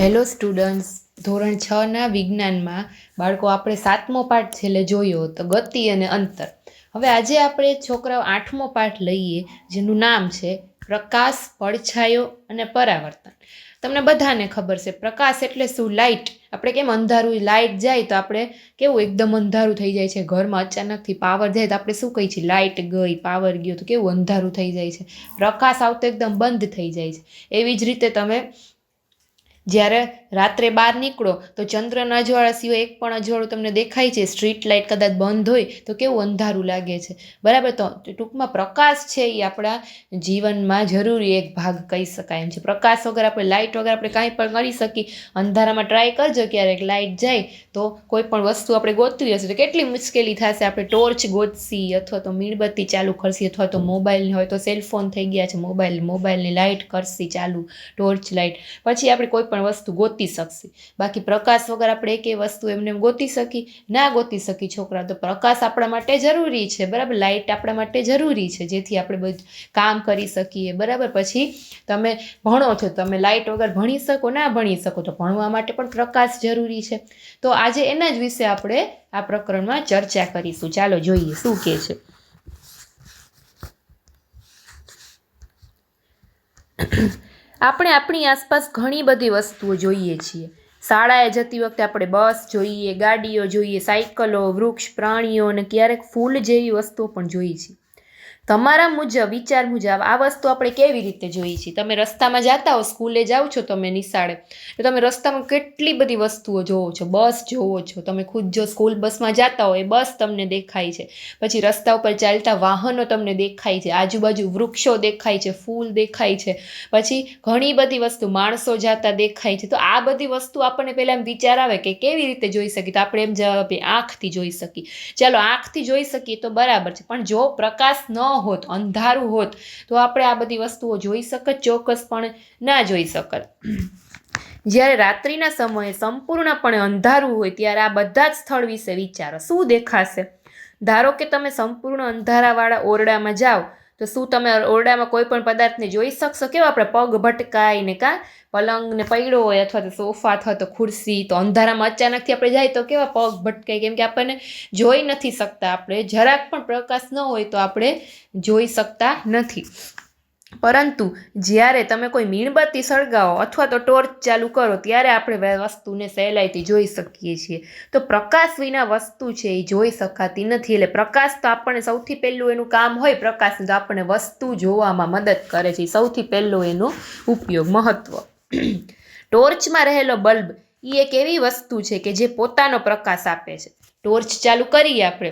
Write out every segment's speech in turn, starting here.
Hello students ધોરણ છના વિજ્ઞાનમાં બાળકો આપણે સાતમો પાઠ છેલ્લે જોયો હતો ગતિ અને અંતર. હવે આજે આપણે છોકરાઓ આઠમો પાઠ લઈએ, જેનું નામ છે પ્રકાશ, પડછાયો અને પરાવર્તન. તમને બધાને ખબર છે, પ્રકાશ એટલે શું? લાઇટ. આપણે કેમ અંધારું લાઇટ જાય તો આપણે કેવું એકદમ અંધારું થઈ જાય છે. ઘરમાં અચાનકથી પાવર જાય તો આપણે શું કહીએ છીએ? લાઇટ ગઈ પાવર ગયો તો કેવું અંધારું થઈ જાય છે. પ્રકાશ આવતો એકદમ બંધ થઈ જાય છે. એવી જ રીતે તમે જ્યારે રાત્રે બહાર નીકળો, તો ચંદ્રના અજવાળા સિવાય એક પણ અજવાળું તમને દેખાય છે. સ્ટ્રીટ લાઇટ કદાચ બંધ હોય, તો કેવું અંધારું લાગે છે. બરાબર, તો ટૂંકમાં પ્રકાશ છે એ આપણા જીવનમાં જરૂરી એક ભાગ કહી શકાય એમ છે. પ્રકાશ વગર આપણે લાઇટ વગર આપણે કાંઈ પણ કરી શકીએ. અંધારામાં ટ્રાય કરજો ક્યારેક લાઇટ જાય, તો કોઈ પણ વસ્તુ આપણે ગોતવી હશે, તો કેટલી મુશ્કેલી થશે. આપણે ટોર્ચ ગોતશી અથવા તો મીણબત્તી ચાલુ કરશી અથવા તો મોબાઈલની હોય તો સેલફોન થઈ ગયા છે. મોબાઈલ મોબાઈલની લાઇટ કરશી ચાલુ, ટોર્ચ લાઇટ. પછી આપણે કોઈ પણ વસ્તુ ગોતી શકશી. બાકી પ્રકાશ વગર આપણે એકે વસ્તુ એમને એમ ગોતી શકી ના ગોતી શકી છોકરા, તો પ્રકાશ આપણા માટે જરૂરી છે, બરાબર? લાઇટ આપણા માટે જરૂરી છે, જેથી આપણે બધું, કામ કરી શકીએ, બરાબર? પછી તમે ભણો છો, તમે લાઇટ વગર ભણી શકો, ના ભણી શકો, તો ભણવા માટે પણ પ્રકાશ જરૂરી છે. તો આજે એના જ વિશે આપણે આ પ્રકરણમાં ચર્ચા કરીશું. ચાલો જોઈએ, શું કહે છે? આપણે આપણી આસપાસ ઘણી બધી વસ્તુઓ જોઈએ છીએ. શાળાએ જતી વખતે આપણે બસ જોઈએ, ગાડીઓ જોઈએ, સાયકલો, વૃક્ષ, પ્રાણીઓ અને ક્યારેક ફૂલ જેવી વસ્તુઓ પણ જોઈએ છીએ. તમારા મુજબ, વિચાર મુજબ આ વસ્તુ આપણે કેવી રીતે જોઈએ છીએ? તમે રસ્તામાં જતા હો, સ્કૂલે જાઓ છો તમે નિશાળે, તો તમે રસ્તામાં કેટલી બધી વસ્તુઓ જોવો છો? બસ જોવો છો. તમે ખુદ જો સ્કૂલ બસમાં જતા હો, એ બસ તમને દેખાય છે. પછી રસ્તા ઉપર ચાલતા વાહનો તમને દેખાય છે. આજુબાજુ વૃક્ષો દેખાય છે, ફૂલ દેખાય છે. પછી ઘણી બધી વસ્તુ, માણસો જતા દેખાય છે. તો આ બધી વસ્તુ આપણને પહેલાં એમ વિચાર આવે કે કેવી રીતે જોઈ શકીએ? તો આપણે એમ જવાબ આંખથી જોઈ શકીએ. ચાલો, આંખથી જોઈ શકીએ તો બરાબર છે. પણ જો પ્રકાશ ન હોત, અંધારું હોત, તો આપણે આ બધી વસ્તુઓ જોઈ શકત, ચોક્કસપણે ના જોઈ શકત. જ્યારે રાત્રિના સમયે સંપૂર્ણપણે અંધારું હોય, ત્યારે આ બધા જ સ્થળ વિશે વિચારો. શું દેખાશે? ધારો કે તમે સંપૂર્ણ અંધારાવાળા ઓરડામાં જાઓ તો શું તમે ઓરડામાં કોઈ પણ પદાર્થને જોઈ શકશો? કેવા આપણે પગ ભટકાય ને કાં? પલંગને પડ્યો હોય અથવા તો સોફા અથવા તો ખુરશી, તો અંધારામાં અચાનકથી આપણે જાય તો કેવા પગ ભટકાય? કેમ કે આપણને જોઈ નથી શકતા આપણે. જરાક પણ પ્રકાશ ન હોય તો આપણે જોઈ શકતા નથી. પરંતુ જ્યારે તમે કોઈ મીણબત્તી સળગાવો અથવા તો ટોર્ચ ચાલુ કરો, ત્યારે આપણે વસ્તુને સહેલાઈથી જોઈ શકીએ છીએ. તો પ્રકાશ વિના વસ્તુ છે એ જોઈ શકાતી નથી. એટલે પ્રકાશ તો આપણને સૌથી પહેલું એનું કામ હોય પ્રકાશનું તો આપણને વસ્તુ જોવામાં મદદ કરે છે. સૌથી પહેલો એનો ઉપયોગ મહત્ત્વ ટોર્ચમાં રહેલો બલ્બ એ એક એવી વસ્તુ છે કે જે પોતાનો પ્રકાશ આપે છે. ટોર્ચ ચાલુ કરીએ આપણે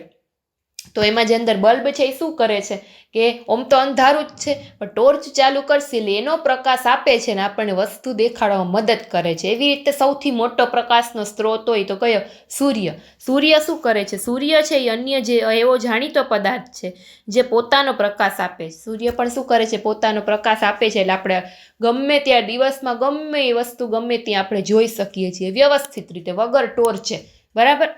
તો એમાં જે અંદર બલ્બ છે એ શું કરે છે? કે ઓમ તો અંધારું જ છે, પણ ટોર્ચ ચાલુ કરશે એટલે એનો પ્રકાશ આપે છે ને આપણને વસ્તુ દેખાડવામાં મદદ કરે છે. એવી રીતે સૌથી મોટો પ્રકાશનો સ્ત્રોત હોય તો કયો? સૂર્ય. સૂર્ય શું કરે છે? સૂર્ય છે એ અન્ય જે એવો જાણીતો પદાર્થ છે જે પોતાનો પ્રકાશ આપે છે. સૂર્ય પણ શું કરે છે? પોતાનો પ્રકાશ આપે છે એટલે આપણે ગમે ત્યાં દિવસમાં ગમે એ વસ્તુ ગમે ત્યાં આપણે જોઈ શકીએ છીએ. વ્યવસ્થિત રીતે વગર ટોર્ચે બરાબર?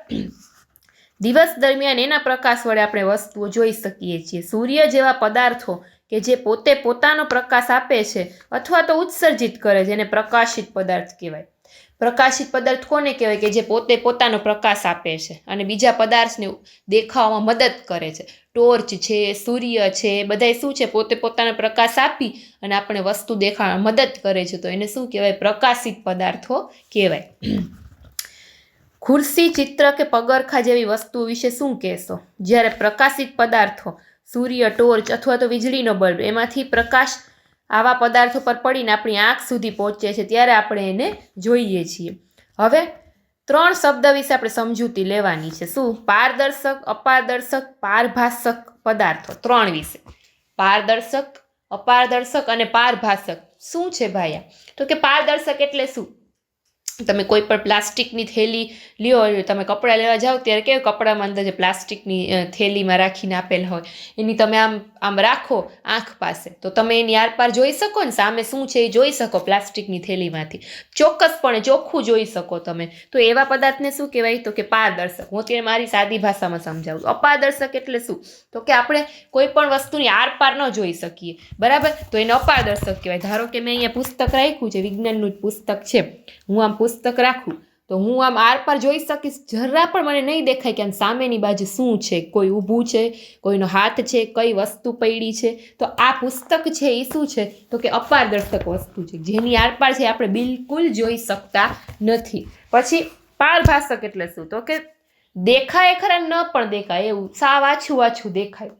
દિવસ દરમિયાન એના પ્રકાશ વડે આપણે વસ્તુઓ જોઈ શકીએ છીએ. સૂર્ય જેવા પદાર્થો કે જે પોતે પોતાનો પ્રકાશ આપે છે અથવા તો ઉત્સર્જિત કરે છે, એને પ્રકાશિત પદાર્થ કહેવાય. પ્રકાશિત પદાર્થ કોને કહેવાય? કે જે પોતે પોતાનો પ્રકાશ આપે છે અને બીજા પદાર્થને દેખાવામાં મદદ કરે છે. ટોર્ચ છે, સૂર્ય છે, બધાય શું છે? પોતે પોતાનો પ્રકાશ આપી અને આપણે વસ્તુ દેખાવામાં મદદ કરે છે. તો એને શું કહેવાય? પ્રકાશિત પદાર્થો કહેવાય. ખુરશી ચિત્ર કે પગરખા જેવી વસ્તુઓ વિશે શું કહેશો? જ્યારે પ્રકાશિત પદાર્થો, સૂર્ય, ટોર્ચ અથવા તો વીજળીનો બલ્બ, એમાંથી પ્રકાશ આવા પદાર્થો પર પડીને આપણી આંખ સુધી પહોંચે છે, ત્યારે આપણે એને જોઈએ છીએ. હવે, ત્રણ શબ્દ વિશે આપણે સમજૂતી લેવાની છે. શું? પારદર્શક, અપારદર્શક, પારભાષક પદાર્થો, ત્રણ વિશે. પારદર્શક, અપારદર્શક અને પારભાષક. શું છે ભાયા તો કે પારદર્શક એટલે શું? તમે કોઈ પણ પ્લાસ્ટિકની થેલી લ્યો તમે કપડાં લેવા જાઓ, ત્યારે કેવું કપડામાં અંદર જે પ્લાસ્ટિકની થેલીમાં રાખીને આપેલ હોય. એની તમે આમ આમ રાખો, આંખ પાસે. તો તમે એની આરપાર જોઈ શકો ને સામે શું છે એ જોઈ શકો પ્લાસ્ટિકની થેલીમાંથી. ચોક્કસપણે ચોખ્ખું જોઈ શકો તમે. તો એવા પદાર્થને શું કહેવાય? તો કે પારદર્શક. હું અત્યારે મારી સાદી ભાષામાં સમજાવું અપારદર્શક એટલે શું? તો કે આપણે કોઈ પણ વસ્તુની આરપાર ન જોઈ શકીએ. બરાબર? તો એને અપારદર્શક કહેવાય. ધારો કે મેં અહીંયા પુસ્તક રાખ્યું છે. વિજ્ઞાનનું જ પુસ્તક છે. હું આમ પુસ્તક રાખું. તો હું આમ આરપાર જોઈ શકીશ. જરા પણ મને નહીં દેખાય કે આમ સામેની બાજુ શું છે, કોઈ ઊભું છે, કોઈનો હાથ છે, કઈ વસ્તુ પડી છે. તો આ પુસ્તક છે એ શું છે? તો કે અપારદર્શક વસ્તુ છે, જેની આરપાર છે આપણે બિલકુલ જોઈ શકતા નથી. પછી પારભાષક એટલે શું? તો કે દેખાય ખરા ન પણ દેખાય, એવું સાવ આછું આછું દેખાય.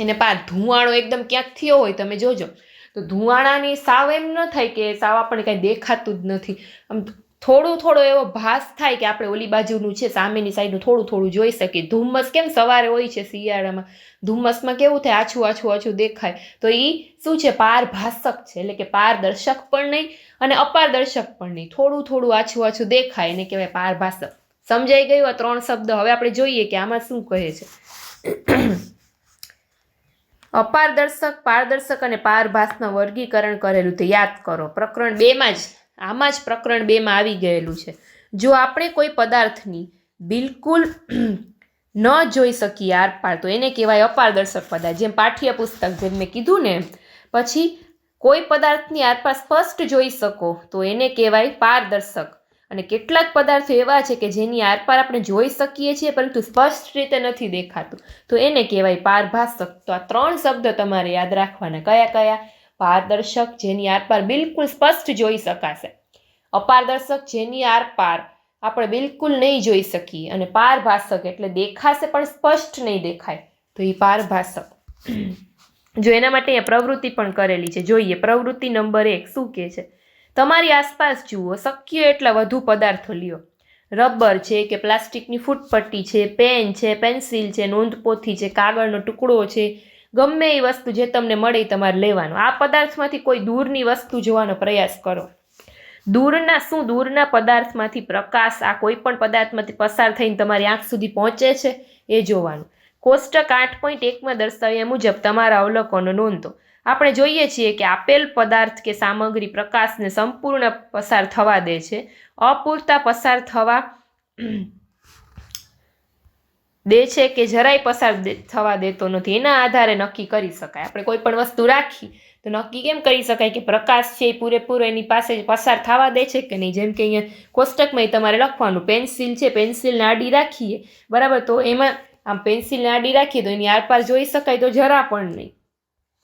એને પાર ધુવાણો એકદમ ક્યાંક થયો હોય, તમે જોજો. તો ધુવાણાની સાવ એમ ન થાય કે સાવ આપણને કાંઈ દેખાતું જ નથી. આમ થોડું થોડો એવો ભાસ થાય કે આપણે ઓલી બાજુનું છે, સામેની સાઈડનું થોડું થોડું જોઈ શકીએ. ધુમ્મસ કેમ સવારે હોય છે શિયાળામાં? ધુમ્મસમાં કેવું થાય? આછું આછું આછું દેખાય. તો એ શું છે? પારભાષક છે. એટલે કે પારદર્શક પણ નહીં અને અપારદર્શક પણ નહીં. થોડું થોડું આછું આછું દેખાય એને કહેવાય પારભાષક સમજાઈ ગયું આ ત્રણ શબ્દ? હવે આપણે જોઈએ કે આમાં શું કહે છે. અપારદર્શક, પારદર્શક અને પારભાસનું વર્ગીકરણ કરેલું તે યાદ કરો. પ્રકરણ બેમાં જ આમાં જ પ્રકરણ બેમાં આવી ગયેલું છે. જો આપણે કોઈ પદાર્થની બિલકુલ ન જોઈ શકીએ આરપાર, તો એને કહેવાય અપારદર્શક પદાર્થ. જેમ પાઠ્યપુસ્તક જેમ મેં કીધું ને, પછી કોઈ પદાર્થની આરપાર સ્પષ્ટ જોઈ શકો, તો એને કહેવાય પારદર્શક. અને કેટલાક પદાર્થો એવા છે કે જેની આરપાર આપણે જોઈ શકીએ છીએ, પરંતુ સ્પષ્ટ રીતે નથી દેખાતું. તો એને કહેવાય પારભાષક તો આ ત્રણ શબ્દ તમારે યાદ રાખવાના. કયા કયા? પારદર્શક જેની આરપાર બિલકુલ સ્પષ્ટ જોઈ શકાશે. અપારદર્શક જેની આરપાર આપણે બિલકુલ નહીં જોઈ શકીએ અને પારભાષક એટલે દેખાશે પણ સ્પષ્ટ નહીં દેખાય. તો એ પારભાષક જો એના માટે અહીંયા પ્રવૃત્તિ પણ કરેલી છે. જોઈએ, પ્રવૃત્તિ નંબર એક શું કહે છે? તમારી આસપાસ જુઓ, શક્ય એટલા વધુ પદાર્થો લ્યો. રબર છે કે પ્લાસ્ટિકની ફૂટપટ્ટી છે, પેન છે, પેન્સિલ છે, નોંધપોથી છે, કાગળનો ટુકડો છે ગમે એ વસ્તુ જે તમને મળે એ તમારે લેવાનું. આ પદાર્થમાંથી કોઈ દૂરની વસ્તુ જોવાનો પ્રયાસ કરો. દૂરના શું? દૂરના પદાર્થમાંથી પ્રકાશ, આ કોઈ પણ પદાર્થમાંથી પસાર થઈને તમારી આંખ સુધી પહોંચે છે, એ જોવાનું. કોષ્ટક આઠ પોઈન્ટ એકમાં દર્શાવ્યા મુજબ તમારા અવલોકનો નોંધો. આપણે જોઈએ છીએ કે આપેલ પદાર્થ કે સામગ્રી પ્રકાશને સંપૂર્ણ પસાર થવા દે છે. અપૂરતા પસાર થવા દે છે કે જરાય પસાર થવા દેતો નથી. એના આધારે નક્કી કરી શકાય. આપણે કોઈ પણ વસ્તુ રાખી, તો નક્કી કેમ કરી શકાય કે પ્રકાશ છે એ પૂરેપૂરો એની પાસે પસાર થવા દે છે કે નહીં? જેમ કે અહીંયા કોષ્ટકમાં તમારે લખવાનું. પેન્સિલ છે પેન્સિલ આડી રાખીએ. બરાબર? તો એમાં આમ પેન્સિલ આડી રાખીએ તો એની આરપાર જોઈ શકાય તો જરા પણ નહીં.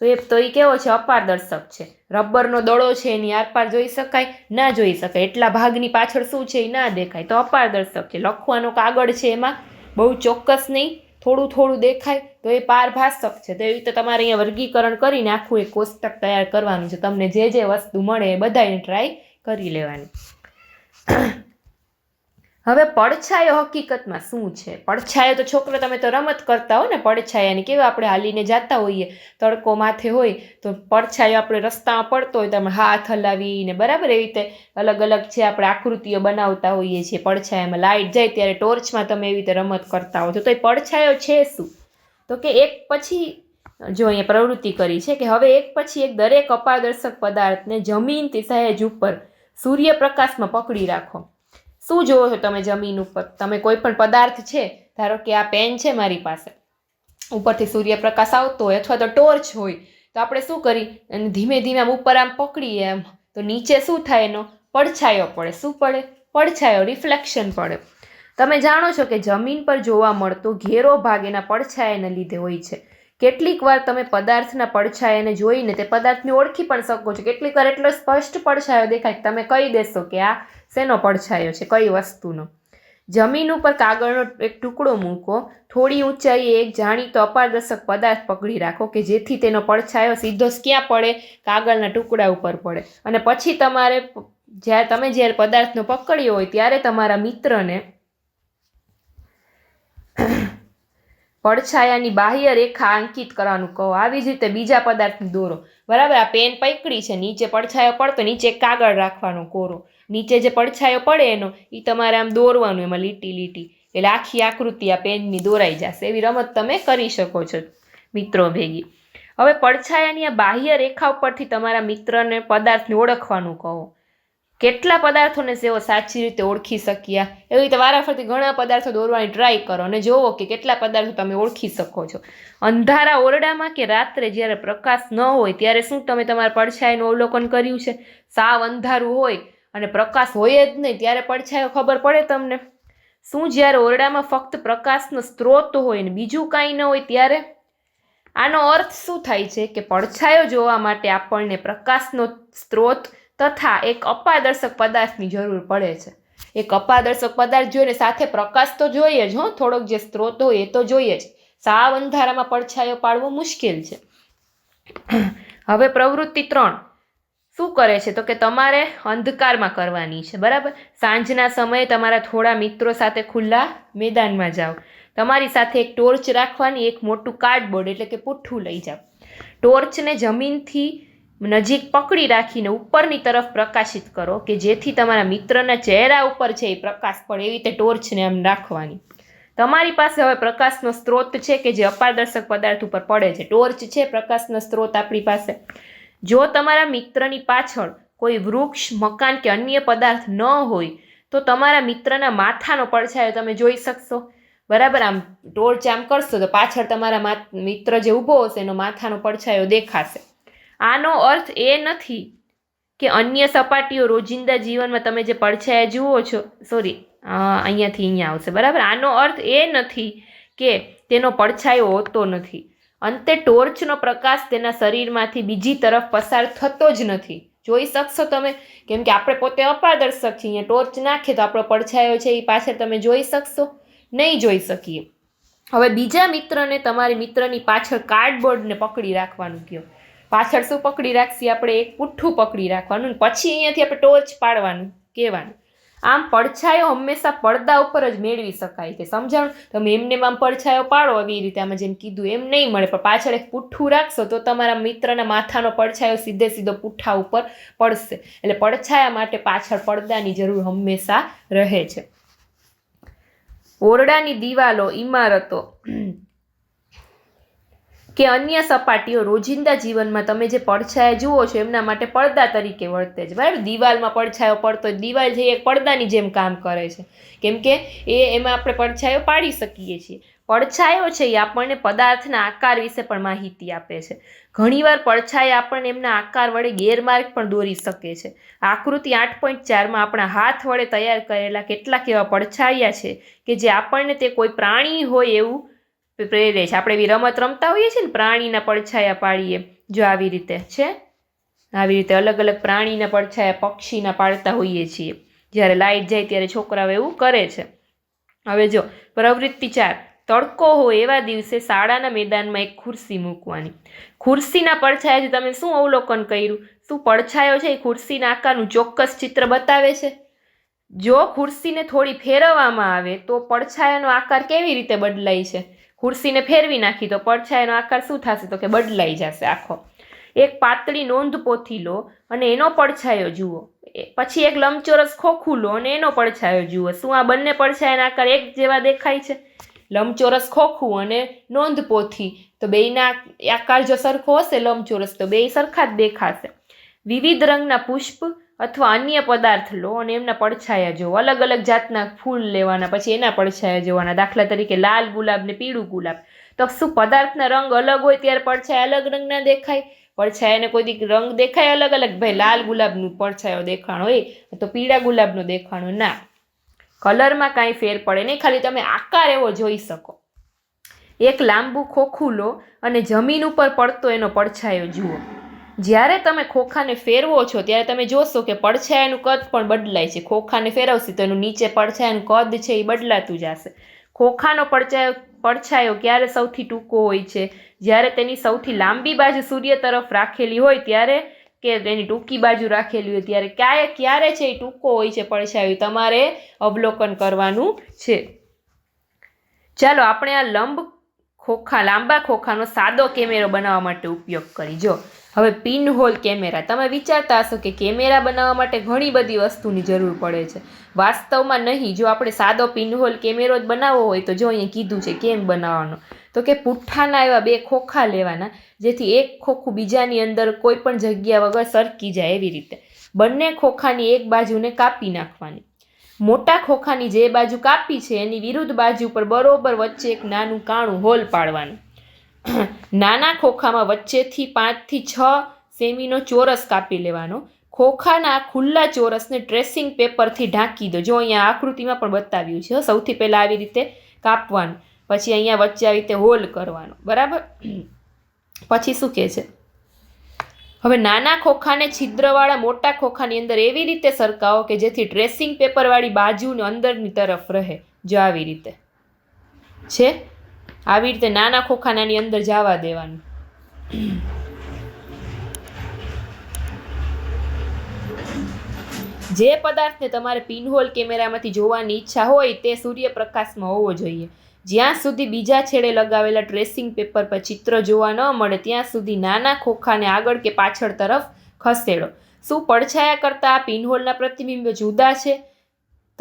તો એ તો એ કેવો છે? અપારદર્શક છે. રબરનો દડો છે એની આરપાર જોઈ શકાય, ના જોઈ શકાય. એટલા ભાગની પાછળ શું છે એ ના દેખાય. તો અપારદર્શક છે. લખવાનો કાગળ છે એમાં. બહુ ચોક્કસ નહીં, થોડું થોડું દેખાય, તો એ પારભાષક છે. તો એવી રીતે તમારે અહીંયા વર્ગીકરણ કરીને આખું એક કોષ્ટક તૈયાર કરવાનું છે. તમને જે જે વસ્તુ મળે એ બધાને ટ્રાય કરી લેવાની. હવે પડછાયો હકીકતમાં શું છે? પડછાયો તો છોકરો તમે તો રમત કરતા હો ને, પડછાયાની કેવા આપણે હાલીને જતા હોઈએ, તડકો માથે હોય તો પડછાયો આપણે રસ્તામાં પડતો હોય તો અમે હાથ હલાવીને, બરાબર? એવી રીતે અલગ અલગ છે આપણે આકૃતિઓ બનાવતા હોઈએ છીએ, પડછાયામાં લાઇટ જાય ત્યારે ટોર્ચમાં તમે એવી રીતે રમત કરતા હો. તો એ પડછાયો છે શું? તો કે એક પછી, જો અહીંયા પ્રવૃત્તિ કરી છે કે હવે એક પછી એક દરેક અપારદર્શક પદાર્થને જમીનથી સહેજ ઉપર સૂર્યપ્રકાશમાં પકડી રાખો. શું જોવો છો તમે જમીન ઉપર? તમે કોઈ પણ પદાર્થ છે? ધારો કે આ પેન છે મારી પાસે. ઉપરથી સૂર્યપ્રકાશ આવતો હોય અથવા તો ટોર્ચ હોય, તો આપણે શું કરી? અને ધીમે ધીમે આમ ઉપર આમ પકડીએ એમ તો નીચે શું થાય એનો? પડછાયો પડે. શું પડે? પડછાયો. રિફ્લેક્શન પડે. તમે જાણો છો કે જમીન પર જોવા મળતો ઘેરો ભાગ એના પડછાયાને લીધે હોય છે. કેટલીક વાર તમે પદાર્થના પડછાયાને જોઈને તે પદાર્થને ઓળખી પણ શકો છો. કેટલીક વાર એટલો સ્પષ્ટ પડછાયો દેખાય કે તમે કહી દેશો કે આ શેનો પડછાયો છે, કઈ વસ્તુનો. જમીન ઉપર કાગળનો એક ટુકડો મૂકો, થોડી ઊંચાઈએ એક જાણીતો અપારદર્શક પદાર્થ પકડી રાખો કે જેથી તેનો પડછાયો સીધો ક્યાં પડે? કાગળના ટુકડા ઉપર પડે. અને પછી તમારે જ્યારે તમે જ્યારે પદાર્થનો પકડ્યો હોય ત્યારે તમારા મિત્રને પડછાયાની બાહ્ય રેખા અંકિત કરવાનું કહો. આવી જ રીતે બીજા પદાર્થની દોરો. બરાબર, આ પેન પકડી છે. નીચે પડછાયો પડતો, નીચે કાગળ રાખવાનો કોરો. નીચે જે પડછાયો પડે એનો એ તમારે આમ દોરવાનું, એમાં લીટી લીટી. એટલે આખી આકૃતિ આ પેનની દોરાઈ જશે. એવી રમત તમે કરી શકો છો, મિત્રો ભેગી. હવે પડછાયાની આ બાહ્ય રેખા ઉપરથી તમારા મિત્રને પદાર્થને ઓળખવાનું કહો. કેટલા પદાર્થોને સેવો સાચી રીતે ઓળખી શક્યા? એવી રીતે વારાફરતી ઘણા પદાર્થો દોરવાની ટ્રાય કરો અને જુઓ કે કેટલા પદાર્થો તમે ઓળખી શકો છો. અંધારા ઓરડામાં કે રાત્રે જ્યારે પ્રકાશ ન હોય, ત્યારે શું તમે તમારા પડછાયાનું અવલોકન કર્યું છે? સાવ અંધારું હોય અને પ્રકાશ હોય જ નહીં, ત્યારે પડછાયો ખબર પડે તમને? શું જ્યારે ઓરડામાં ફક્ત પ્રકાશનો સ્ત્રોત હોય ને બીજું કાંઈ ન હોય, ત્યારે? આનો અર્થ શું થાય છે કે પડછાયો જોવા માટે આપણને પ્રકાશનો સ્ત્રોત તથા એક અપાદર્શક પદાર્થની જરૂર પડે છે. એક અપાદર્શક પદાર્થ જોઈને સાથે પ્રકાશ તો જોઈએ જ હો, થોડોક જે સ્ત્રોત હોય એ તો જોઈએ જ. સાવ અંધારામાં પડછાયો પાડવો મુશ્કેલ છે. હવે પ્રવૃત્તિ ત્રણ. શું કરે છે? તો કે તમારે અંધકારમાં કરવાની છે, બરાબર? સાંજના સમયે તમારા થોડા મિત્રો સાથે ખુલ્લા મેદાનમાં જાઓ. તમારી સાથે એક ટોર્ચ રાખવાની, એક મોટું કાર્ડબોર્ડ એટલે કે પુઠ્ઠું લઈ જાઓ. ટોર્ચને જમીનથી નજીક પકડી રાખીને ઉપરની તરફ પ્રકાશિત કરો કે જેથી તમારા મિત્રના ચહેરા ઉપર છે એ પ્રકાશ પડે, એવી રીતે ટોર્ચને આમ રાખવાની. તમારી પાસે હવે પ્રકાશનો સ્ત્રોત છે કે જે અપારદર્શક પદાર્થ ઉપર પડે છે. ટોર્ચ છે, પ્રકાશનો સ્ત્રોત આપણી પાસે. જો તમારા મિત્રની પાછળ કોઈ વૃક્ષ, મકાન કે અન્ય પદાર્થ ન હોય, તો તમારા મિત્રના માથાનો પડછાયો તમે જોઈ શકશો. બરાબર, આમ ટોર્ચ આમ કરશો તો પાછળ તમારા મિત્ર જે ઊભો હશે એનો માથાનો પડછાયો દેખાશે. આનો અર્થ એ નથી કે અન્ય સપાટીઓ રોજિંદા જીવનમાં તમે જે પડછાયા જુઓ છો સોરી અહીંયાથી અહીંયા આવશે, બરાબર? આનો અર્થ એ નથી કે તેનો પડછાયો હોતો નથી. અંતે ટોર્ચનો પ્રકાશ તેના શરીરમાંથી બીજી તરફ પસાર થતો જ નથી. જોઈ શકશો તમે? કેમ કે આપણે પોતે અપારદર્શક છીએ, અહીંયા ટોર્ચ નાખીએ તો આપણો પડછાયો છે એ પાછળ તમે જોઈ શકશો? નહીં જોઈ શકીએ. હવે બીજા મિત્રને, તમારી મિત્રની પાછળ કાર્ડબોર્ડને પકડી રાખવાનું કહો પાછળ શું પકડી રાખશી? આપણે એક પુઠ્ઠું પકડી રાખવાનું પછી અહીંયાથી આપણે ટોર્ચ પાડવાનું, કહેવાનું. આમ પડછાયો હંમેશા પડદા ઉપર જ મેળવી શકાય છે. સમજાણું? તમે એમને આમ પડછાયો પાડો એવી રીતે. આમાં જેમ કીધું એમ નહીં મળે. પણ પાછળ એક પુઠ્ઠું રાખશો તો તમારા મિત્રના માથાનો પડછાયો સીધે સીધો પુઠ્ઠા ઉપર પડશે. એટલે પડછાયા માટે પાછળ પડદાની જરૂર હંમેશા રહે છે. ઓરડાની દિવાલો, ઇમારતો કે અન્ય સપાટીઓ રોજિંદા જીવનમાં તમે જે પડછાયા જુઓ છો, એમના માટે પડદા તરીકે વર્તે છે. બરાબર? દિવાલમાં પડછાયો પડતો દિવાલ છે એ પડદાની જેમ કામ કરે છે. કેમ કે એ એમાં આપણે પડછાયો પાડી શકીએ છીએ. પડછાયો છે એ આપણને પદાર્થના આકાર વિશે પણ માહિતી આપે છે. ઘણીવાર પડછાયા આપણને એમના આકાર વડે ગેરમાર્ગ પણ દોરી શકે છે. આકૃતિ આઠ પોઈન્ટ ચારમાં આપણા હાથ વડે તૈયાર કરેલા કેટલાક એવા પડછાયા છે કે જે આપણને તે કોઈ પ્રાણી હોય એવું પ્રેરે છે. આપણે એવી રમત રમતા હોઈએ છીએ ને, પ્રાણીના પડછાયા પાડીએ. જો આવી રીતે છે, આવી રીતે અલગ અલગ પ્રાણીના પડછાયા પક્ષીના પાડતા હોઈએ છીએ. જ્યારે લાઇટ જાય ત્યારે છોકરાઓ એવું કરે છે. હવે જો, પ્રવૃત્તિ ચાર. તડકો હોય એવા દિવસે શાળાના મેદાનમાં એક ખુરશી મૂકવાની. ખુરશીના પડછાયાથી તમે શું અવલોકન કર્યું? શું પડછાયો છે? એ ખુરશીના આકારનું ચોક્કસ ચિત્ર બતાવે છે? જો ખુરશીને થોડી ફેરવવામાં આવે, તો પડછાયાનો આકાર કેવી રીતે બદલાય છે? ખુરશીને ફેરવી નાખી તો પડછાયાનો આકાર શું થશે? તો કે બદલાઈ જશે આખો. એક પાતળી નોંધ પોથી લો અને એનો પડછાયો જુઓ. પછી એક લંબચોરસ ખોખું લો અને એનો પડછાયો જુઓ. શું આ બંને પડછાયાના આકાર એક જેવા દેખાય છે? લંબચોરસ ખોખું અને નોંધ પોથી. તો બેયના આકાર જો સરખો હશે, લંબચોરસ તો બેય સરખા જ દેખાશે. વિવિધ રંગના પુષ્પ અથવા અન્ય પદાર્થ લો અને એમના પડછાયા જુઓ અલગ અલગ જાતના ફૂલ લેવાના, પછી એના પડછાયા જોવાના. દાખલા તરીકે લાલ ગુલાબ ને પીળું ગુલાબ. તો શું પદાર્થના રંગ અલગ હોય ત્યારે પડછાયા અલગ રંગના દેખાય? પડછાયાને કોઈ રંગ દેખાય અલગ અલગ? ભાઈ, લાલ ગુલાબનું પડછાયો દેખાણો હોય તો પીળા ગુલાબનો દેખાણો ના. કલરમાં કાંઈ ફેર પડે નહીં. ખાલી તમે આકાર એવો જોઈ શકો. એક લાંબુ ખોખું લો અને જમીન ઉપર પડતો એનો પડછાયો જુઓ. જ્યારે તમે ખોખાને ફેરવો છો, ત્યારે તમે જોશો કે પડછાયાનું કદ પણ બદલાય છે. ખોખાને ફેરવશે તો એનું નીચે પડછાયાનું કદ છે, એ બદલાતું જશે. ખોખાનો પડછાયો પડછાયો ક્યારે સૌથી ટૂંકો હોય છે? જ્યારે તેની સૌથી લાંબી બાજુ સૂર્ય તરફ રાખેલી હોય, ત્યારે કે તેની ટૂંકી બાજુ રાખેલી હોય, ત્યારે ક્યારે ક્યારે છે એ ટૂંકો હોય છે પડછાયો તમારે અવલોકન કરવાનું છે. ચાલો, આપણે આ લંબ ખોખા, લાંબા ખોખાનો સાદો કેમેરો બનાવવા માટે ઉપયોગ કરી. જો હવે પિન હોલ કેમેરા. તમે વિચારતા હશો કે કેમેરા બનાવવા માટે ઘણી બધી વસ્તુની જરૂર પડે છે. વાસ્તવમાં નહીં, જો આપણે સાદો પિન હોલ કેમેરો જ બનાવવો હોય તો જો અહીંયા કીધું છે કેમ બનાવવાનો? તો કે પુઠ્ઠાના એવા બે ખોખા લેવાના, જેથી એક ખોખું બીજાની અંદર કોઈ પણ જગ્યા વગર સરકી જાય એવી રીતે. બંને ખોખાની એક બાજુને કાપી નાખવાની. મોટા ખોખાની જે બાજુ કાપી છે, એની વિરુદ્ધ બાજુ પર બરોબર વચ્ચે એક નાનું કાણું હોલ પાડવાનું. નાના ખોખામાં વચ્ચેથી પાંચથી છ સેમીનો ચોરસ કાપી લેવાનો. ખોખાના ખુલ્લા ચોરસને ટ્રેસિંગ પેપરથી ઢાંકી દો. જો અહીંયા આકૃતિમાં પણ બતાવ્યું છે, સૌથી પહેલાં આવી રીતે કાપવાનું, પછી અહીંયા વચ્ચે આવી રીતે હોલ કરવાનો. બરાબર? પછી શું કહે છે? હવે નાના ખોખાને છિદ્રવાળા મોટા ખોખાની અંદર એવી રીતે સરકાવો કે જેથી ડ્રેસિંગ પેપરવાળી બાજુને અંદરની તરફ રહે. જો આવી રીતે. છે? આવી રીતે નાના ખોખાનાની અંદર જવા દેવાનું. જે પદાર્થને તમારે પિનહોલ કેમેરામાંથી જોવાની ઈચ્છા હોય તે સૂર્યપ્રકાશમાં હોવો જોઈએ. જ્યાં સુધી બીજા છેડે લગાવેલા ટ્રેસિંગ પેપર પર ચિત્ર જોવા ન મળે, ત્યાં સુધી નાના ખોખાને આગળ કે પાછળ તરફ ખસેડો. શું પડછાયા કરતાં આ પિનહોલના પ્રતિબિંબ જુદા છે?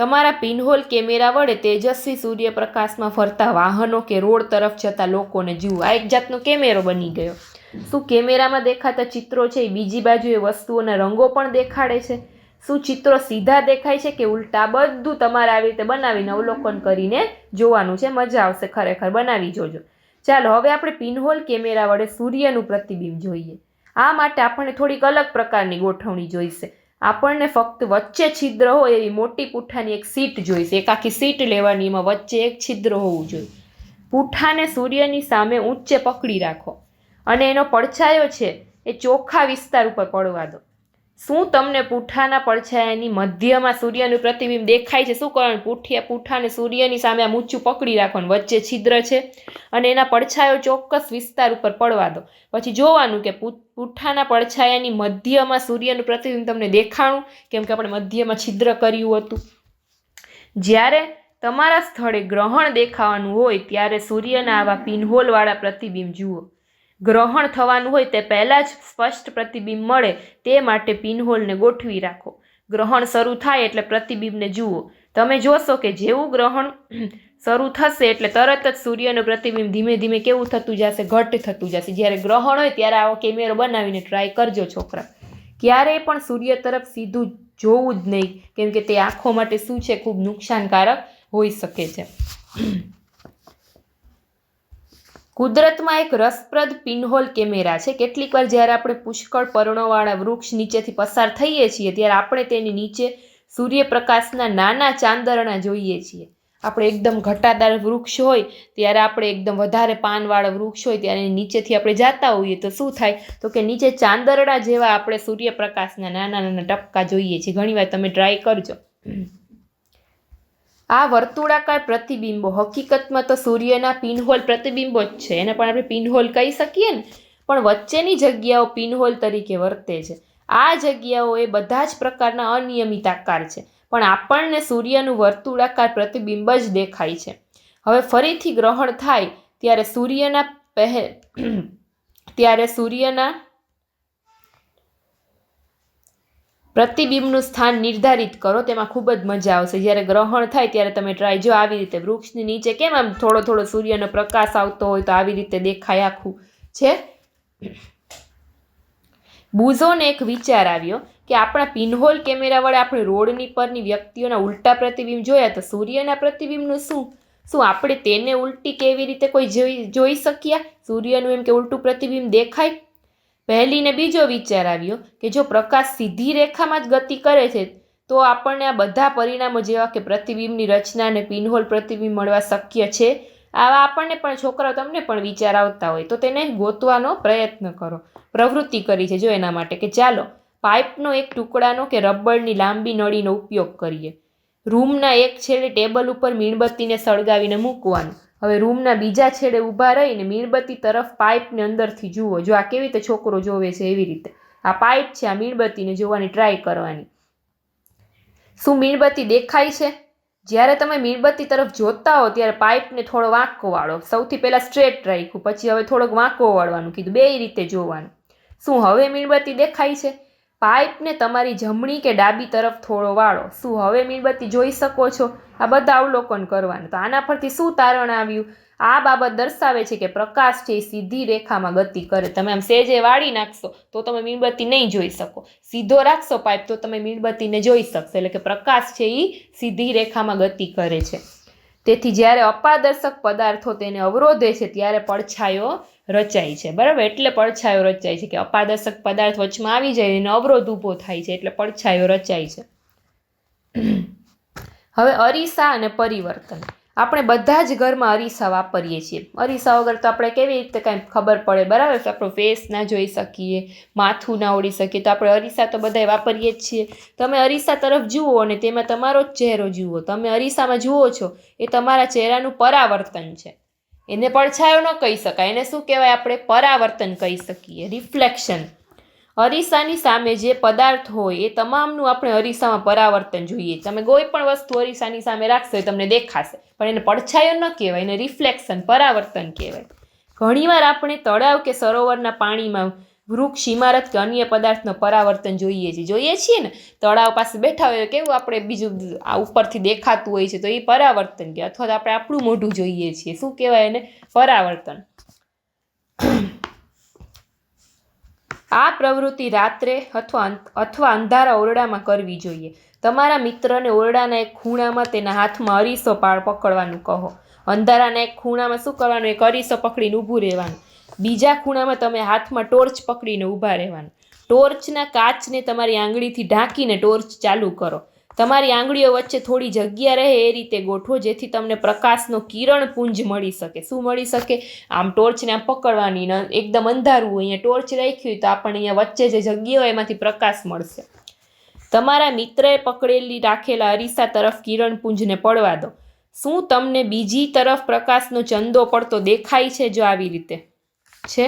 તમારા પિનહોલ કેમેરા વડે તેજસ્વી સૂર્યપ્રકાશમાં ફરતા વાહનો કે રોડ તરફ જતા લોકોને જુઓ. આ એક જાતનો કેમેરો બની ગયો. શું કેમેરામાં દેખાતા ચિત્રો છે એ બીજી બાજુ એ વસ્તુઓના રંગો પણ દેખાડે છે? શું ચિત્રો સીધા દેખાય છે કે ઉલટા? બધું તમારે આવી રીતે બનાવીને અવલોકન કરીને જોવાનું છે. મજા આવશે ખરેખર. બનાવી જોજો. ચાલો, હવે આપણે પિનહોલ કેમેરા વડે સૂર્યનું પ્રતિબિંબ જોઈએ. આ માટે આપણને થોડીક અલગ પ્રકારની ગોઠવણી જોઈશે. આપણને ફક્ત વચ્ચે છિદ્ર હોય એવી મોટી પૂઠાની એક સીટ જોઈશે એક આખી સીટ લેવાની, એમાં વચ્ચે એક છિદ્ર હોવું જોઈએ. પૂઠાને સૂર્યની સામે ઊંચે પકડી રાખો. અને એનો પડછાયો છે એ ચોખ્ખા વિસ્તાર ઉપર પડવા દો. શું તમને પૂઠાના પડછાયાની મધ્યમાં સૂર્યનું પ્રતિબિંબ દેખાય છે? શું કરવાનું પૂઠિયા પૂઠાને સૂર્યની સામે આમ ઊંચું પકડી રાખવાનું? વચ્ચે છિદ્ર છે અને એના પડછાયો ચોક્કસ વિસ્તાર ઉપર પડવા દો. પછી જોવાનું કે પૂઠાના પડછાયાની મધ્યમાં સૂર્યનું પ્રતિબિંબ તમને દેખાણું? કેમ કે આપણે મધ્યમાં છિદ્ર કર્યું હતું. જ્યારે તમારા સ્થળે ગ્રહણ દેખાવાનું હોય, ત્યારે સૂર્યના આવા પિનહોલવાળા પ્રતિબિંબ જુઓ. ગ્રહણ થવાનું હોય તે પહેલાં જ સ્પષ્ટ પ્રતિબિંબ મળે તે માટે પિનહોલને ગોઠવી રાખો. ગ્રહણ શરૂ થાય એટલે પ્રતિબિંબને જુઓ. તમે જોશો કે જેવું ગ્રહણ શરૂ થશે એટલે તરત જ સૂર્યનું પ્રતિબિંબ ધીમે ધીમે કેવું થતું જશે? ઘટ થતું જશે. જ્યારે ગ્રહણ હોય ત્યારે આવો કેમેરો બનાવીને ટ્રાય કરજો છોકરા. ક્યારેય પણ સૂર્ય તરફ સીધું જોવું જ નહીં, કેમ કે તે આંખો માટે શું છે? ખૂબ નુકસાનકારક હોઈ શકે છે. કુદરતમાં એક રસપ્રદ પિનહોલ કેમેરા છે. કેટલીક વાર જ્યારે આપણે પુષ્કળ પર્ણોવાળા વૃક્ષ નીચેથી પસાર થઈએ છીએ, ત્યારે આપણે તેની નીચે સૂર્યપ્રકાશના નાના ચાંદરણા જોઈએ છીએ. આપણે એકદમ ઘટાદાર વૃક્ષ હોય, ત્યારે આપણે એકદમ વધારે પાનવાળા વૃક્ષ હોય, ત્યારે નીચેથી આપણે જાતા હોઈએ, તો શું થાય? તો કે નીચે ચાંદરડા જેવા આપણે સૂર્યપ્રકાશના નાના નાના ટપકા જોઈએ છીએ. ઘણીવાર તમે ટ્રાય કરજો. આ વર્તુળાકાર પ્રતિબિંબો, હકીકતમાં તો સૂર્યના પિનહોલ પ્રતિબિંબો જ છે. એને પણ આપણે પિનહોલ કહી શકીએ ને? પણ વચ્ચેની જગ્યાઓ પિનહોલ તરીકે વર્તે છે. આ જગ્યાઓ એ બધા જ પ્રકારના અનિયમિત આકાર છે. પણ આપણને સૂર્યનું વર્તુળાકાર પ્રતિબિંબ જ દેખાય છે. હવે ફરીથી ગ્રહણ થાય ત્યારે સૂર્યના પહે, ત્યારે સૂર્યના પ્રતિબિંબનું સ્થાન નિર્ધારિત કરો, તેમાં ખૂબ જ મજા આવશે. જ્યારે ગ્રહણ થાય ત્યારે તમે ટ્રાય જો આવી રીતે વૃક્ષની નીચે કેમ આમ થોડો થોડો સૂર્યનો પ્રકાશ આવતો હોય તો આવી રીતે દેખાય આખું. છે? બુઝોને એક વિચાર આવ્યો કે આપણા પિનહોલ કેમેરા વડે આપણે રોડની પરની વ્યક્તિઓના ઉલટા પ્રતિબિંબ જોયા તો સૂર્યના પ્રતિબિંબનું શું? શું આપણે તેને ઉલટી કેવી રીતે કોઈ જોઈ જોઈ શક્યા? સૂર્યનું એમ કે ઉલટું પ્રતિબિંબ દેખાય? પહેલીને બીજો વિચાર આવ્યો કે જો પ્રકાશ સીધી રેખામાં જ ગતિ કરે છે, તો આપણને આ બધા પરિણામો જેવા કે પ્રતિબિંબની રચના અને પિનહોલ પ્રતિબિંબ મળવા શક્ય છે. આવા આપણને પણ છોકરાઓ તમને પણ વિચાર આવતા હોય, તો તેને ગોતવાનો પ્રયત્ન કરો. પ્રવૃત્તિ કરી છે જો એના માટે કે ચાલો પાઇપનો એક ટુકડાનો કે રબરની લાંબી નળીનો ઉપયોગ કરીએ. રૂમના એક છેડે ટેબલ ઉપર મીણબત્તીને સળગાવીને મૂકવાનું. હવે રૂમના બીજા છેડે ઊભા રહીને મીણબત્તી તરફ પાઇપને અંદરથી જુઓ. જો આ કેવી રીતે છોકરો જોવે છે એવી રીતે. આ પાઇપ છે, આ મીણબત્તીને જોવાની ટ્રાય કરવાની. શું મીણબત્તી દેખાય છે? જ્યારે તમે મીણબત્તી તરફ જોતા હો, ત્યારે પાઇપને થોડો વાંકો વાળો. સૌથી પહેલાં સ્ટ્રેટ રાખ્યું પછી હવે થોડોક વાંકો વાળવાનું. કીધું, બે રીતે જોવાનું. શું હવે મીણબત્તી દેખાય છે? પાઇપને તમારી જમણી કે ડાબી તરફ થોડો વાળો. શું હવે મીણબત્તી જોઈ શકો છો? આ બધા અવલોકન કરવાનું. તો આના પરથી શું તારણ આવ્યું? આ બાબત દર્શાવે છે કે પ્રકાશ છે એ સીધી રેખામાં ગતિ કરે. તમે આમ સેજે વાળી નાખશો તો તમે મીણબત્તી નહીં જોઈ શકો. સીધો રાખશો પાઇપ તો તમે મીણબત્તીને જોઈ શકશો. એટલે કે પ્રકાશ છે એ સીધી રેખામાં ગતિ કરે છે. તેથી જ્યારે અપાદર્શક પદાર્થો તેને અવરોધે છે, ત્યારે પડછાયો રચાય છે. બરાબર? એટલે પડછાયો રચાય છે કે અપાદર્શક પદાર્થ વચમાં આવી જાય, એનો અવરોધ ઊભો થાય છે, એટલે પડછાયો રચાય છે. હવે અરીસા અને પરિવર્તન. આપણે બધા જ ઘરમાં અરીસા વાપરીએ છીએ. અરીસા વગર તો આપણે કેવી રીતે કાંઈ ખબર પડે? બરાબર તો આપણો ફેસ ના જોઈ શકીએ, માથું ના ઓળી શકીએ. તો આપણે અરીસા તો બધાય વાપરીએ જ છીએ. તમે અરીસા તરફ જુઓ અને તેમાં તમારો જ ચહેરો જુઓ. તમે અરીસામાં જુઓ છો, એ તમારા ચહેરાનું પરાવર્તન છે. એને પડછાયો ન કહી શકાય. એને શું કહેવાય? આપણે પરાવર્તન કહી શકીએ. રિફ્લેક્શન. અરીસાની સામે જે પદાર્થ હોય એ તમામનું આપણે અરીસામાં પરાવર્તન જોઈએ. તમે કોઈ પણ વસ્તુ અરીસાની સામે રાખશો એ તમને દેખાશે. પણ એને પડછાયો ન કહેવાય, એને રિફ્લેક્શન, પરાવર્તન કહેવાય. ઘણીવાર આપણે તળાવ કે સરોવરના પાણીમાં વૃક્ષ ઇમારત કે અન્ય પદાર્થનો પરાવર્તન જોઈએ છીએ જોઈએ છીએ ને? તળાવ પાસે બેઠા હોય કેવું આપણે બીજું આ ઉપરથી દેખાતું હોય છે તો એ પરાવર્તન કે અથવા તો આપણે આપણું મોઢું જોઈએ છીએ. શું કહેવાય એને? પરાવર્તન. આ પ્રવૃત્તિ રાત્રે અથવા અથવા અંધારા ઓરડામાં કરવી જોઈએ. તમારા મિત્રને ઓરડાના એક ખૂણામાં તેના હાથમાં અરીસો પાડ પકડવાનું કહો. અંધારાના એક ખૂણામાં શું કરવાનું? એક અરીસો પકડીને ઊભું રહેવાનું. બીજા ખૂણામાં તમે હાથમાં ટોર્ચ પકડીને ઊભા રહેવાનું. ટોર્ચના કાચને તમારી આંગળીથી ઢાંકીને ટોર્ચ ચાલુ કરો. તમારી આંગળીઓ વચ્ચે થોડી જગ્યા રહે એ રીતે ગોઠવો જેથી તમને પ્રકાશનો કિરણ પુંજ મળી શકે. શું મળી શકે? આમ ટોર્ચને આમ પકડવાની એકદમ અંધારું હોય, અહીંયા ટોર્ચ રાખ્યું તો આપણને અહીંયા વચ્ચે જે જગ્યા હોય એમાંથી પ્રકાશ મળશે. તમારા મિત્રએ પકડેલી રાખેલા અરીસા તરફ કિરણ પુંજને પડવા દો. શું તમને બીજી તરફ પ્રકાશનો ચંદો પડતો દેખાય છે જો આવી રીતે? છે?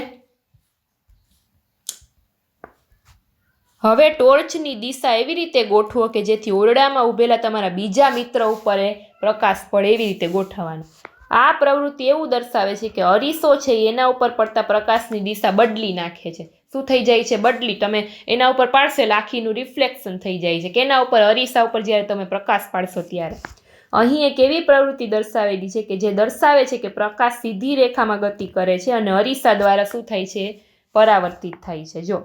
હવે ટોર્ચની દિશા એવી રીતે ગોઠવો કે જેથી ઓરડામાં ઊભેલા તમારા બીજા મિત્ર ઉપર પ્રકાશ પડે એવી રીતે ગોઠવવાનો. આ પ્રવૃત્તિ એવું દર્શાવે છે કે અરીસો છે એના ઉપર પડતા પ્રકાશની દિશા બદલી નાખે છે. શું થઈ જાય છે? બદલી. તમે એના ઉપર પાડશે, લાખીનું રિફ્લેક્શન થઈ જાય છે કે એના ઉપર, અરીસા ઉપર જ્યારે તમે પ્રકાશ પાડશો ત્યારે. અહીં એક એવી પ્રવૃત્તિ દર્શાવેલી છે કે જે દર્શાવે છે કે પ્રકાશ સીધી રેખામાં ગતિ કરે છે અને અરીસા દ્વારા શું થાય છે? પરાવર્તિત થાય છે. જો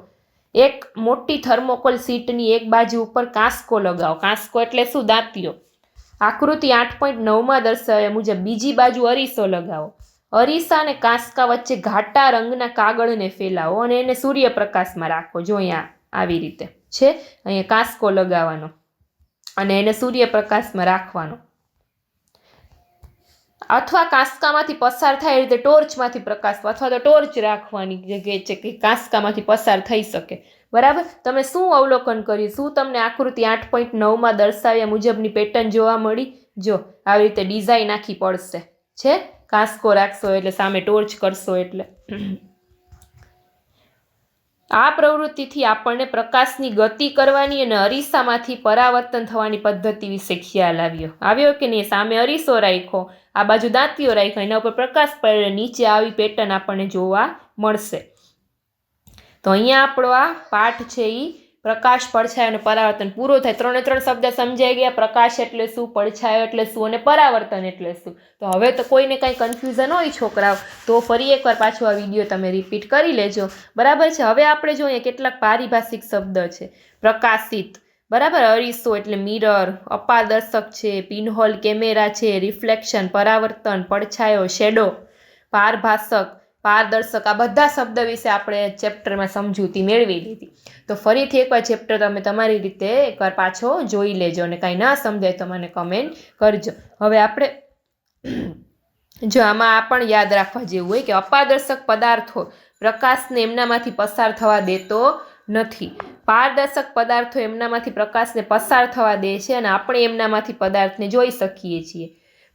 એક મોટી થર્મોકોલ સીટની એક બાજુ ઉપર કાંસકો લગાવો. કાંસકો એટલે શું? દાંતિયો આકૃતિ આઠ પોઈન્ટ નવમાં દર્શાવ્યા મુજબ બીજી બાજુ અરીસો લગાવો. અરીસા અને કાંસકા વચ્ચે ઘાટા રંગના કાગળને ફેલાવો અને એને સૂર્યપ્રકાશમાં રાખો. જો અહીંયા આવી રીતે છે, અહીંયા કાંસકો લગાવવાનો અને એને સૂર્યપ્રકાશમાં રાખવાનો. અથવા કાંસકામાંથી પસાર થાય એ રીતે ટોર્ચમાંથી પ્રકાશ અથવા તો ટોર્ચ રાખવાની જગ્યાએ છે કે કાંસકામાંથી પસાર થઈ શકે. બરાબર? તમે શું અવલોકન કર્યું? શું તમને આકૃતિ આઠ પોઈન્ટ નવમાં દર્શાવ્યા મુજબની પેટર્ન જોવા મળી? જો, આવી રીતે ડિઝાઇન આખી પડશે. છે? કાંસકો રાખશો એટલે સામે ટોર્ચ કરશો એટલે. આ પ્રવૃત્તિથી આપણને પ્રકાશની ગતિ કરવાની અને અરીસામાંથી પરાવર્તન થવાની પદ્ધતિ વિશે ખ્યાલ આવ્યો. આવ્યો કે નહીં? સામે અરીસો રાખ્યો. આ બાજુ દાંતીઓ રાખ્યો. એના ઉપર પ્રકાશ પડે નીચે આવી પેટર્ન આપણને જોવા મળશે. તો અહીંયા આપણો આ પાઠ છે એ પ્રકાશ પડછાયો અને પરાવર્તન પૂરો થાય. ત્રણે ત્રણ શબ્દ સમજાઈ ગયા. પ્રકાશ એટલે શું, પડછાયો એટલે શું અને પરાવર્તન એટલે શું? તો હવે તો કોઈને કાંઈ કન્ફ્યુઝન હોય છોકરાઓ, તો ફરી એકવાર પાછો આ વીડિયો તમે રિપીટ કરી લેજો. બરાબર છે? હવે આપણે જોઈએ કેટલાક પારિભાષિક શબ્દ છે. પ્રકાશિત. બરાબર? અરીસો એટલે મિરર અપારદર્શક છે પિનહોલ કેમેરા છે રિફ્લેક્શન પરાવર્તન, પડછાયો શેડો પારભાષક. પારદર્શક, આ બધા શબ્દ વિશે આપણે ચેપ્ટરમાં સમજૂતી મેળવી લીધી. તો ફરીથી એકવાર ચેપ્ટર તમે તમારી રીતે એકવાર પાછો જોઈ લેજો અને કાંઈ ના સમજાય તો મને કમેન્ટ કરજો. હવે આપણે જો આમાં આ પણ યાદ રાખવા જેવું હોય કે અપારદર્શક પદાર્થો પ્રકાશને એમનામાંથી પસાર થવા દેતો નથી. પારદર્શક પદાર્થો એમનામાંથી પ્રકાશને પસાર થવા દે છે અને આપણે એમનામાંથી પદાર્થને જોઈ શકીએ છીએ.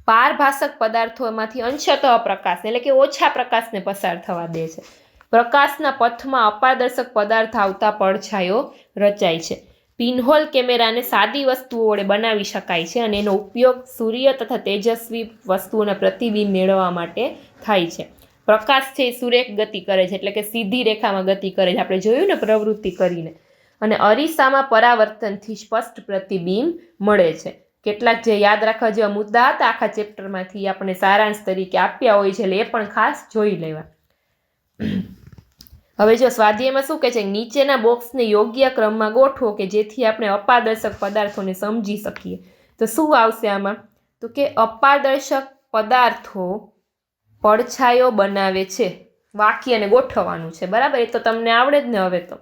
પારભાષક પદાર્થોમાંથી અંશતઃ પ્રકાશ એટલે કે ઓછા પ્રકાશને પસાર થવા દે છે. પ્રકાશના પથમાં અપારદર્શક પદાર્થ આવતા પડછાયો રચાય છે. પિનહોલ કેમેરાને સાદી વસ્તુઓ વડે બનાવી શકાય છે અને એનો ઉપયોગ સૂર્ય તથા તેજસ્વી વસ્તુઓના પ્રતિબિંબ મેળવવા માટે થાય છે. પ્રકાશ છે એ સુરેખ ગતિ કરે છે એટલે કે સીધી રેખામાં ગતિ કરે છે. આપણે જોયું ને પ્રવૃત્તિ કરીને. અને અરીસામાં પરાવર્તનથી સ્પષ્ટ પ્રતિબિંબ મળે છે. કેટલાક જે યાદ રાખવા જેવા મુદ્દા હતા, આખા ચેપ્ટરમાંથી આપણે સારાંશ તરીકે આપ્યા હોય છે, એટલે એ પણ ખાસ જોઈ લેવા. હવે જો સ્વાધ્યાયમાં શું કહે છે, નીચેના બોક્સને યોગ્ય ક્રમમાં ગોઠવો કે જેથી આપણે અપારદર્શક પદાર્થોને સમજી શકીએ. તો શું આવશે આમાં? તો કે અપારદર્શક પદાર્થો પડછાયો બનાવે છે, વાક્યને ગોઠવવાનું છે, બરાબર? એ તો તમને આવડે જ ને હવે તો.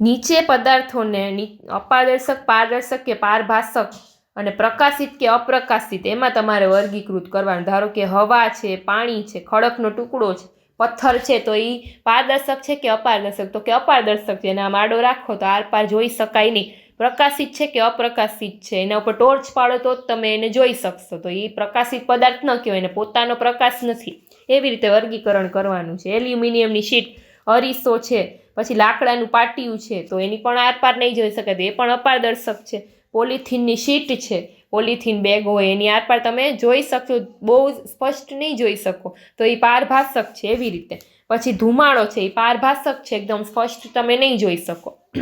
નીચે પદાર્થોને અપારદર્શક પારદર્શક કે પારભાષક અને પ્રકાશિત કે અપ્રકાશિત, એમાં તમારે વર્ગીકૃત કરવાનું. ધારો કે હવા છે, પાણી છે, ખડકનો ટુકડો છે, પથ્થર છે, તો એ પારદર્શક છે કે અપારદર્શક? તો કે અપારદર્શક છે, એને આમ આડો રાખો તો આરપાર જોઈ શકાય નહીં. પ્રકાશિત છે કે અપ્રકાશિત છે, એના ઉપર ટોર્ચ પાડો તો જ તમે એને જોઈ શકશો. તો એ પ્રકાશિત પદાર્થ ન કહેવાય, એને પોતાનો પ્રકાશ નથી. એવી રીતે વર્ગીકરણ કરવાનું છે. એલ્યુમિનિયમની શીટ અરીસો છે. પછી લાકડાનું પાટિયું છે, તો એની પણ આરપાર નહીં જોઈ શકાય, તો એ પણ અપારદર્શક છે. પોલિથીનની શીટ છે, પોલિથીન બેગ હોય, એની આરપાર તમે જોઈ શકશો, બહુ સ્પષ્ટ નહીં જોઈ શકો. તો એ પારભાષક છે એવી રીતે. પછી ધુમાડો છે, એ પારભાષક છે, એકદમ સ્પષ્ટ તમે નહીં જોઈ શકો.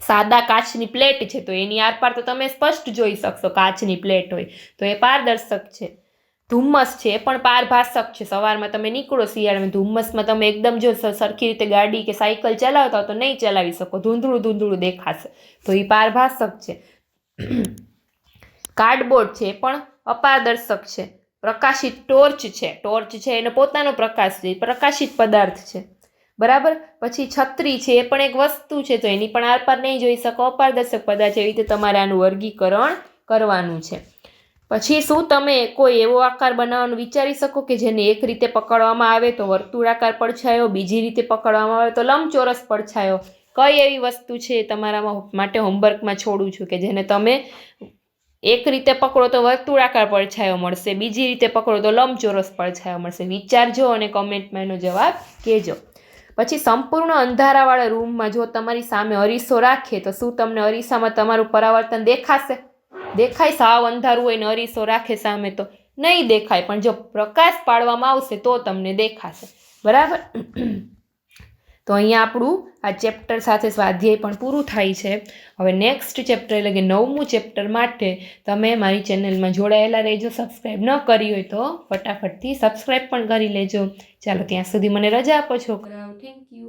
સાદા કાચની પ્લેટ છે, તો એની આરપાર તો તમે સ્પષ્ટ જોઈ શકશો, કાચની પ્લેટ હોય, તો એ પારદર્શક છે. ધુમ્મસ છે પણ પારભાષક છે. સવારમાં તમે નીકળો, શિયાળામાં ધુમ્મસમાં તમે એકદમ જો સરખી રીતે ગાડી કે સાયકલ ચલાવતા તો નહીં ચલાવી શકો. ધૂંધળું ધૂંધળું દેખાશે. તો એ પારભાષક છે. કાર્ડબોર્ડ છે પણ અપારદર્શક છે. પ્રકાશિત ટોર્ચ છે. ટોર્ચ છે, એનો પોતાનો પ્રકાશ છે પ્રકાશિત પદાર્થ છે. બરાબર? પછી છત્રી છે, એ પણ એક વસ્તુ છે, તો એની પણ આરપાર નહીં જોઈ શકો. અપારદર્શક પદાર્થ એવી રીતે તમારે આનું વર્ગીકરણ કરવાનું છે. પછી શું તમે કોઈ એવો આકાર બનાવવાનું વિચારી શકો કે જેને એક રીતે પકડવામાં આવે તો વર્તુળાકાર પડછાયો, બીજી રીતે પકડવામાં આવે તો લંબચોરસ પડછાયો? કઈ એવી વસ્તુ છે તમારા માટે હોમવર્કમાં છોડું છું કે જેને તમે એક રીતે પકડો તો વર્તુળાકાર પડછાયો મળશે, બીજી રીતે પકડો તો લંબચોરસ પડછાયો મળશે? વિચારજો અને કોમેન્ટમાં એનો જવાબ કહેજો. પછી સંપૂર્ણ અંધારાવાળા રૂમમાં જો તમારી સામે અરીસો રાખે તો શું તમને અરીસામાં તમારું પરાવર્તન દેખાશે? દેખાય સાવ અંધારું હોય ને અરીસો રાખે સામે તો નહીં દેખાય, પણ જો પ્રકાશ પાડવામાં આવશે તો તમને દેખાશે. બરાબર? તો અહીંયા આપણું આ ચેપ્ટર સાથે સ્વાધ્યાય પણ પૂરું થાય છે. હવે નેક્સ્ટ ચેપ્ટર એટલે કે નવમું ચેપ્ટર માટે તમે મારી ચેનલમાં જોડાયેલા રહેજો. સબસ્ક્રાઈબ ન કરી હોય તો ફટાફટથી સબસ્ક્રાઈબ પણ કરી લેજો. ચાલો, ત્યાં સુધી મને રજા આપો, છોકરાઓ. Thank you